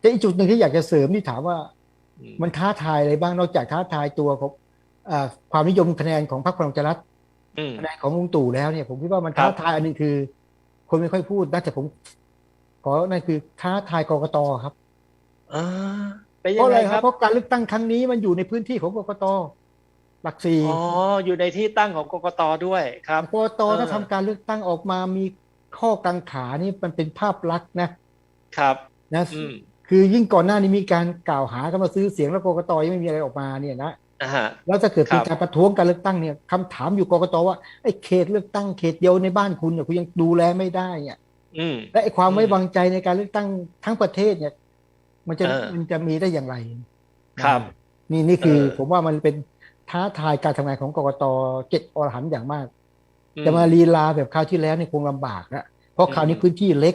แต่อีกจุดหนึ่งที่อยากจะเสริมที่ถามว่าอืมมันท้าทายอะไรบ้างนอกจากท้าทายตัวของเอ่อความนิยมคะแนนของพรรคพลังประชารัฐอืมคะแนนของลุงตู่แล้วเนี่ย ผมคิดว่ามันครัท้าบทายอันหนึงคือ คนไม่ค่อยพูดนะแต่ผมขอนั่นคือท้าทายกกตครับอ่าเป็นเพยัราะงอะไงไรคครัรับบเพราะการเลือกตั้งครั้งนี้มันอยู่ในพื้นที่ของกกตหลักสี่อ๋ออยู่ในที่ตั้งของกกตด้วยครับกกตเออถ้าทำการเลือกตั้งออกมามีข้อกังขานี่มันเป็นภาพลักษณ์นะครับนะอืม คือยิ่งก่อนหน้านี้มีการกล่าวหากันมาซื้อเสียงแล้วกกตยังไม่มีอะไรออกมาเนี่ยนะอ่าฮะแล้วถ้าเกิดเป็นครับการประท้วงการเลือกตั้งเนี่ยคำถามอยู่กกตว่าไอ้เขตเลือกตั้งเขตเดียวในบ้านคุณเนี่ยคุณยังดูแลไม่ได้เนี่ยอืมและไอ้ความอืมไว้วางใจในการเลือกตั้งทั้งประเทศเนี่ย มันจะเออมันจะมีได้อย่างไร ครับ นี่นี่คือเออผมว่ามันเป็นท้าทายการทำงานของกกตเจ็ดอรหันต์อย่างมากอืจะมาลีลาแบบคราวที่แล้วเนี่ยคงลำบากนะเพราะคราวนี้อืมพื้นที่เล็ก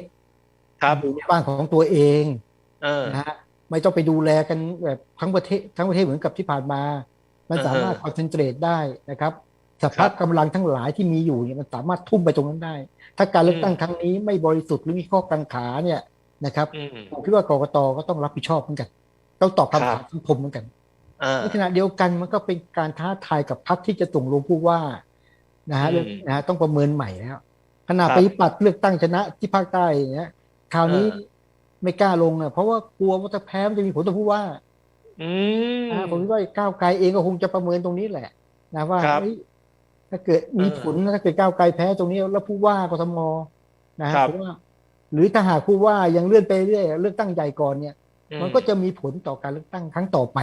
ครับอยู่ในบ้านของตัวเองเออ นะฮะไม่ต้องไปดูแลกันแบบทั้งประเทศทั้งประเทศเหมือนกับที่ผ่านมา มันอ่าฮะสามารถคอนเซนเทรตได้นะครับสภาพกำลังทั้งหลายที่มีอยู่เนี่ยมันสามารถทุ่มไปตรงนั้นได้ ถ้าการเลือกตั้งอืมครั้งนี้ไม่บริสุทธิ์หรือมีข้อกังขาเนี่ยนะครับอืมผมคิดว่ากกตก็ต้องรับผิดชอบเหมือนกันต้องตอบครัคำบถามสังคมเหมือนกันอ่าในขณะเดียวกันมันก็เป็นการท้าทายกับพรรคที่จะส่งลงผู้ว่านะฮะอืมนะฮะต้องประเมินใหม่แล้วขณะครับปฏิปัติเลือกตั้งชนะที่ภาคใต้อย่างเงี้ยคราวนี้เออ ไม่กล้าลงอะ เพราะว่ากลัวว่าถ้าแพ้มันจะมีผลต่อผู้ว่า อืมนะผมคิดว่าก้าวไกลเองก็คงจะประเมินตรงนี้แหละ นะว่าครับเฮ้ยถ้าเกิดมีเออผลถ้าเกิดก้าวไกลแพ้ตรงนี้แล้วผู้ว่ากทมนะฮะครับผมว่า หรือถ้าหากผู้ว่ายังเลื่อนไปเรื่อยเลือกตั้งใหญ่ก่อนเนี่ยอืมันก็จะมีผลต่อการเลือกตั้งครั้งต่อไป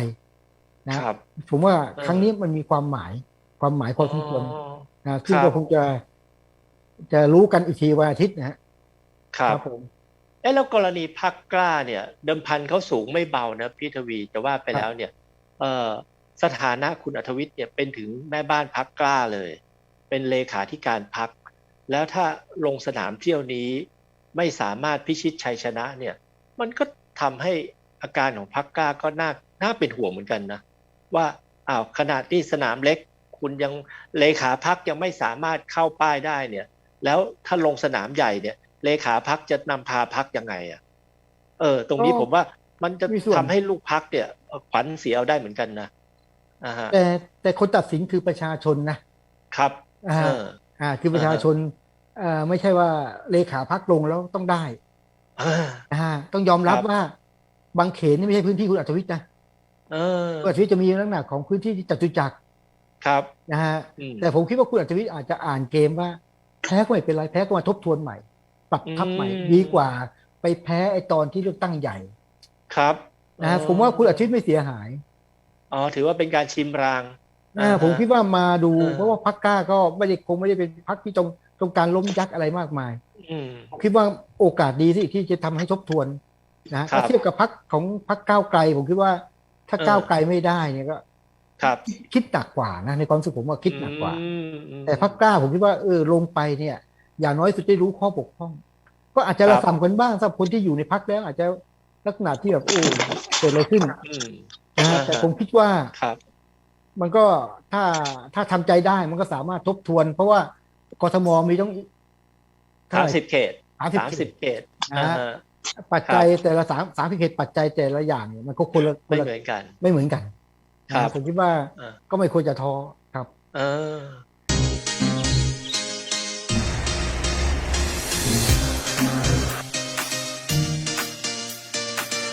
นะครับผมว่าเออครั้งนี้มันมีความหมาย ความหมายพอสมควรอ๋อนะซึ่งครับก็คงจะ จะรู้กันอีกทีวันอาทิตย์นะฮะครับผม เอ้แล้วกรณีพักกล้าเนี่ย เดิมพันเขาสูงไม่เบานะพี่ทวีจะว่าไปแล้วเนี่ย เออสถานะคุณอัธวิทย์เนี่ยเป็นถึงแม่บ้านพักกล้าเลย เป็นเลขาธิการพัก แล้วถ้าลงสนามเที่ยวนี้ ไม่สามารถพิชิตชัยชนะเนี่ย มันก็ทำให้อาการของพักกล้าก็น่าน่าเป็นห่วงเหมือนกันนะ ว่าอ้าวขนาดที่สนามเล็ก คุณยังเลขาพักยังไม่สามารถเข้าป้ายได้เนี่ย แล้วถ้าลงสนามใหญ่เนี่ย เลขาพักจะนำพาพักยังไงอะเออ ตรงนี้ก็ผมว่ามันจะมีส่วนทำให้ลูกพักเนี่ยเอ่อขวัญเสียเอาได้เหมือนกันนะอ่าฮะแต่แต่คนตัดสินคือประชาชนนะครับอ่าเอออ่า คือประชาชนอ่าไม่ใช่ว่าเลขาพักลงแล้วต้องได้อ่าอ่าต้องยอมรับครับว่าบางเขนนี่ไม่ใช่พื้นที่คุณอัธวิทย์นะเออคุณอัธวิทย์จะมีลักษณะของพื้นที่ที่จตุจักรครับนะฮะอืมแต่ผมคิดว่าคุณอัธวิทย์อาจจะอ่านเกมว่าแพ้ก็ไม่เป็นไรแพ้ก็มาทบทวนใหม่ ปรับทับใหม่อืมดีกว่า ไปแพ้ไอตอนที่เลือกตั้งใหญ่ครับนะฮะอ๋อผมว่าคุณอาทิตย์ไม่เสียหายอ๋อถือว่าเป็นการชิมรางอ่าผมคิดว่ามาดูเออเพราะว่าพักกล้าก็ไม่ได้คงไม่ได้เป็นพักที่ตรงตรงการล้มยักษ์อะไรมากมายอืมผมคิดว่าโอกาสดีที่ที่จะทำให้ทบทวนนะฮะครับถ้าเทียบกับพักของพักก้าวไกล ผมคิดว่า ถ้าเออก้าวไกลไม่ได้เนี่ยก็ครับคิดหนักกว่านะในความรู้สึกผมว่าคิดหนักกว่าอืมอืมแต่พักกล้าผมคิดว่าเออลงไปเนี่ย อย่างน้อยสุดได้รู้ข้อบกพร่อง ก็อาจจะครับระสำกันบ้างสำหรับคนที่อยู่ในพักแล้ว อาจจะลักษณะที่แบบโอ้เกิดอะไรขึ้นอืมนะฮะอ่าฮะแต่ผมคิดว่าครับ มันก็ถ้าถ้าทำใจได้มันก็สามารถทบทวน เพราะว่ากทมมีต้องเท่าสามไหร่สิบเขตสามสิบสามสิบเขตนะฮะอ่าฮะปัจจัยแต่ละสามสามสิบเขตปัจจัยแต่ละอย่างเนี่ยมันก็คนละคไม่นละเหมือนกัน ไม่เหมือนกันครับนะผมคิดว่าอ่าก็ไม่ควรจะท้อครับ เออ